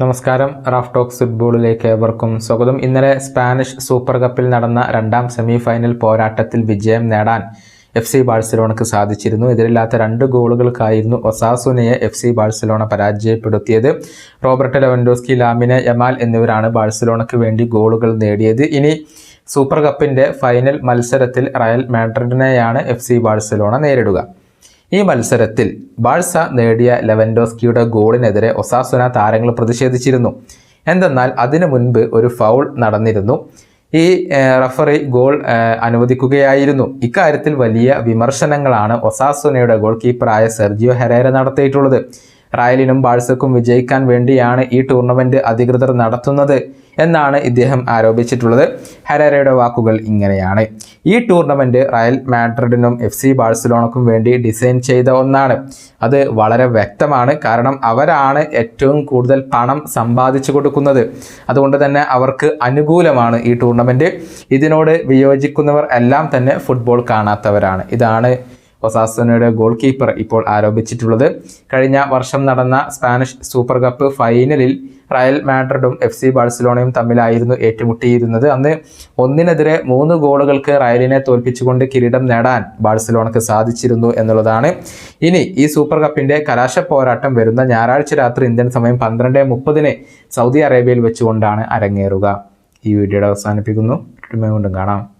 നമസ്കാരം. Raf talks ഫുട്ബോളിലേക്ക് ഏവർക്കും സ്വാഗതം. ഇന്നലെ സ്പാനിഷ് സൂപ്പർ കപ്പിൽ നടന്ന രണ്ടാം സെമി ഫൈനൽ പോരാട്ടത്തിൽ വിജയം നേടാൻ എഫ് സി ബാഴ്സലോണക്ക് സാധിച്ചിരുന്നു. എതിരില്ലാത്ത രണ്ട് ഗോളുകൾക്കായിരുന്നു ഒസാസുനയെ എഫ് സി ബാഴ്സലോണ പരാജയപ്പെടുത്തിയത്. റോബർട്ട് ലെവൻഡോസ്കി ലാമിനെ യമാൽ എന്നിവരാണ് ബാഴ്സലോണയ്ക്ക് വേണ്ടി ഗോളുകൾ നേടിയത്. ഇനി സൂപ്പർ കപ്പിന്റെ ഫൈനൽ മത്സരത്തിൽ റയൽ മാഡ്രിഡിനെയാണ് എഫ് സി ബാഴ്സലോണ നേരിടുക. ഈ മത്സരത്തിൽ ബാഴ്സ നേടിയ ലെവൻഡോസ്കിയുടെ ഗോളിനെതിരെ ഒസാസുന താരങ്ങൾ പ്രതിഷേധിച്ചിരുന്നു. എന്തെന്നാൽ അതിനു മുൻപ് ഒരു ഫൗൾ നടന്നിരുന്നു. ഈ റഫറി ഗോൾ അനുവദിക്കുകയായിരുന്നു. ഇക്കാര്യത്തിൽ വലിയ വിമർശനങ്ങളാണ് ഒസാസുനയുടെ ഗോൾ കീപ്പറായ സെർജിയോ ഹെറേര നടത്തിയിട്ടുള്ളത്. റയലിനും ബാഴ്സക്കും വിജയിക്കാൻ വേണ്ടിയാണ് ഈ ടൂർണമെന്റ് അധികൃതർ നടത്തുന്നത്. എന്നാണ് ഇദ്ദേഹം ആരോപിച്ചിട്ടുള്ളത്. ഹെരേരയുടെ വാക്കുകൾ ഇങ്ങനെയാണ്. ഈ ടൂർണമെന്റ് റയൽ മാഡ്രിഡിനും എഫ് സി ബാഴ്സലോണക്കും വേണ്ടി ഡിസൈൻ ചെയ്ത ഒന്നാണ്. അത് വളരെ വ്യക്തമാണ്. കാരണം അവരാണ് ഏറ്റവും കൂടുതൽ പണം സമ്പാദിച്ചു കൊടുക്കുന്നത്. അതുകൊണ്ട് തന്നെ അവർക്ക് അനുകൂലമാണ് ഈ ടൂർണമെന്റ് ഇതിനോട് വിയോജിക്കുന്നവർ എല്ലാം തന്നെ ഫുട്ബോൾ കാണാത്തവരാണ്. ഇതാണ് ഒസാസുനയുടെ ഗോൾ കീപ്പർ ഇപ്പോൾ ആരോപിച്ചിട്ടുള്ളത്. കഴിഞ്ഞ വർഷം നടന്ന സ്പാനിഷ് സൂപ്പർ കപ്പ് ഫൈനലിൽ റയൽ മാഡ്രിഡും എഫ് സി ബാഴ്സലോണയും തമ്മിലായിരുന്നു ഏറ്റുമുട്ടിയിരുന്നത്. അന്ന് ഒന്നിനെതിരെ മൂന്ന് ഗോളുകൾക്ക് റയലിനെ തോൽപ്പിച്ചുകൊണ്ട് കിരീടം നേടാൻ ബാഴ്സലോണക്ക് സാധിച്ചിരുന്നു എന്നുള്ളതാണ്. ഇനി ഈ സൂപ്പർ കപ്പിന്റെ കലാശ പോരാട്ടം വരുന്ന ഞായറാഴ്ച രാത്രി ഇന്ത്യൻ സമയം പന്ത്രണ്ട് മുപ്പതിന് സൗദി അറേബ്യയിൽ വെച്ചുകൊണ്ടാണ് അരങ്ങേറുക. ഈ വീഡിയോയുടെ അവസാനിപ്പിക്കുന്നു. വീണ്ടും കാണാം.